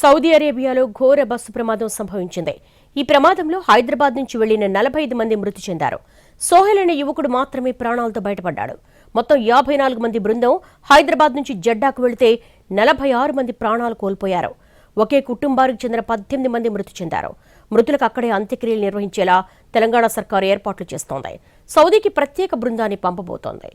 Saudi అరేబియాలో ఘోర bus ప్రమాదం సంభవించింది. ఈ ప్రమాదంలో హైదరాబాద్ నుంచి వెళ్ళిన నలభై ఐదు మంది మృతి చెందారు. సోహెల్ అనే యువకుడు మాత్రమే ప్రాణాలతో బయటపడ్డాడు. మొత్తం యాభై నాలుగు మంది బృందం హైదరాబాద్ నుంచి జడ్డాకు వెళితే నలభై ఆరు మంది ప్రాణాలు కోల్పోయారు. ఒకే కుటుంబానికి చెందిన పద్దెనిమిది మంది మృతి చెందారు. మృతులకు అక్కడే అంత్యక్రియలు నిర్వహించేలా తెలంగాణ సర్కారు ఏర్పాట్లు చేస్తోంది. సౌదీకి ప్రత్యేక బృందాన్ని పంపబోతోంది.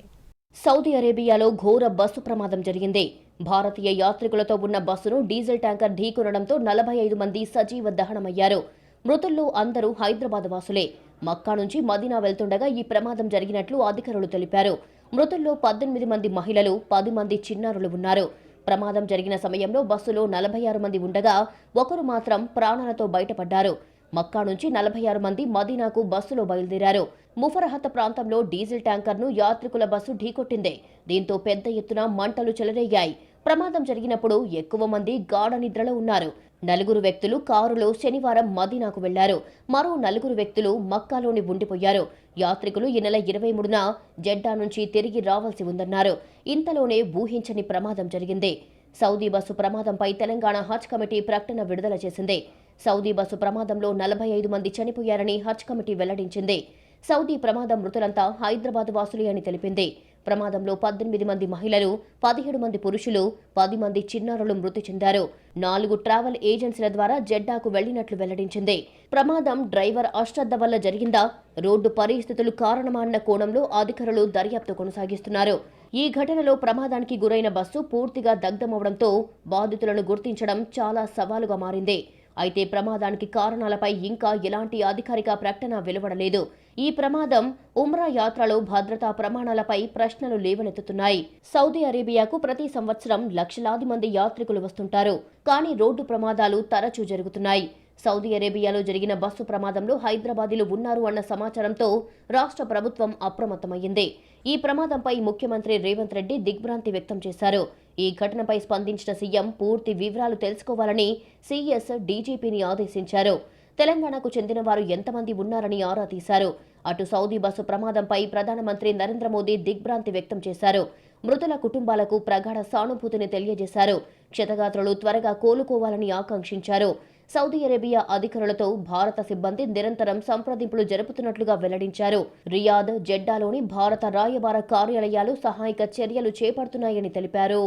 సౌదీ అరేబియాలో ఘోర బస్సు ప్రమాదం జరిగింది. భారతీయ యాత్రికులతో ఉన్న బస్సును డీజిల్ ట్యాంకర్ ఢీకొనడంతో నలభై ఐదు మంది సజీవ దహనమయ్యారు. మృతుల్లో అందరూ హైదరాబాద్ వాసులే. మక్కా నుంచి మదీనా వెళ్తుండగా ఈ ప్రమాదం జరిగినట్లు అధికారులు తెలిపారు. మృతుల్లో పద్దెనిమిది మంది మహిళలు పది మంది చిన్నారులు ఉన్నారు. ప్రమాదం జరిగిన సమయంలో బస్సులో నలభై ఆరు మంది ఉండగా ఒకరు మాత్రం ప్రాణాలతో బయటపడ్డారు. మక్కా నుంచి నలభై ఆరు మంది మదీనాకు బస్సులో బయలుదేరారు. ముఫరహత ప్రాంతంలో డీజిల్ ట్యాంకర్ను యాత్రికుల బస్సు ఢీకొట్టింది. దీంతో పెద్ద ఎత్తున మంటలు చెలరేగాయి. ప్రమాదం జరిగినప్పుడు ఎక్కువ మంది గాఢ నిద్రలో ఉన్నారు. నలుగురు వ్యక్తులు కారులో శనివారం మదీనాకు వెళ్ళారు. మరో నలుగురు వ్యక్తులు మక్కాలోని ఉండిపోయారు. యాత్రికులు ఈ నెల ఇరవై మూడున జెడ్డా నుంచి తిరిగి రావాల్సి ఉందన్నారు. ఇంతలోనే ఊహించని ప్రమాదం జరిగింది. సౌదీ బస్సు ప్రమాదంపై తెలంగాణ హజ్ కమిటీ ప్రకటన విడుదల చేసింది. సౌదీ బస్సు ప్రమాదంలో నలభై ఐదు మంది చనిపోయారని హజ్ కమిటీ వెల్లడించింది. సౌదీ ప్రమాదం మృతులంతా హైదరాబాద్ వాసులే అని తెలిపింది. ప్రమాదంలో పద్దెనిమిది మంది మహిళలు పదిహేడు మంది పురుషులు పది మంది చిన్నారులు మృతి చెందారు. నాలుగు ట్రావెల్ ఏజెన్సీల ద్వారా జెడ్డాకు వెళ్ళినట్లు వెల్లడించింది. ప్రమాదం డ్రైవర్ అశ్రద్ధ వల్ల జరిగిందా? రోడ్డు పరిస్థితులు కారణమాన్న కోణంలో అధికారులు దర్యాప్తు కొనసాగిస్తున్నారు. ఈ ఘటనలో ప్రమాదానికి గురైన బస్సు పూర్తిగా దగ్ధమవడంతో బాధితులను గుర్తించడం చాలా సవాలుగా మారింది. అయితే ప్రమాదానికి కారణాలపై ఇంకా ఎలాంటి అధికారిక ప్రకటన వెలువడలేదు. ఈ ప్రమాదం ఉమ్రా యాత్రలో భద్రతా ప్రమాణాలపై ప్రశ్నలు లేవనెత్తుతున్నాయి. సౌదీ అరేబియాకు ప్రతి సంవత్సరం లక్షలాది మంది యాత్రికులు వస్తుంటారు. కానీ రోడ్డు ప్రమాదాలు తరచూ జరుగుతున్నాయి. సౌదీ అరేబియాలో జరిగిన బస్సు ప్రమాదంలో హైదరాబాదీలు ఉన్నారు అన్న సమాచారంతో రాష్ట్ర ప్రభుత్వం అప్రమత్తమయ్యింది. ఈ ప్రమాదంపై ముఖ్యమంత్రి రేవంత్ రెడ్డి దిగ్భ్రాంతి వ్యక్తం చేశారు. ఈ ఘటనపై స్పందించిన సీఎం పూర్తి వివరాలు తెలుసుకోవాలని సీఎస్ డీజీపీని ఆదేశించారు. తెలంగాణకు చెందిన వారు ఎంతమంది ఉన్నారని ఆరా తీశారు. అటు సౌదీ బస్సు ప్రమాదంపై ప్రధానమంత్రి నరేంద్ర మోదీ దిగ్భ్రాంతి వ్యక్తం చేశారు. మృతుల కుటుంబాలకు ప్రగాఢ సానుభూతిని తెలియజేశారు. క్షతగాత్రులు త్వరగా కోలుకోవాలని ఆకాంక్షించారు. సౌదీ అరేబియా అధికారులతో భారత సిబ్బంది నిరంతరం సంప్రదింపులు జరుపుతున్నట్లుగా వెల్లడించారు. రియాద్ జెడ్డాలోని భారత రాయబార కార్యాలయాలు సహాయక చర్యలు చేపడుతున్నాయని తెలిపారు.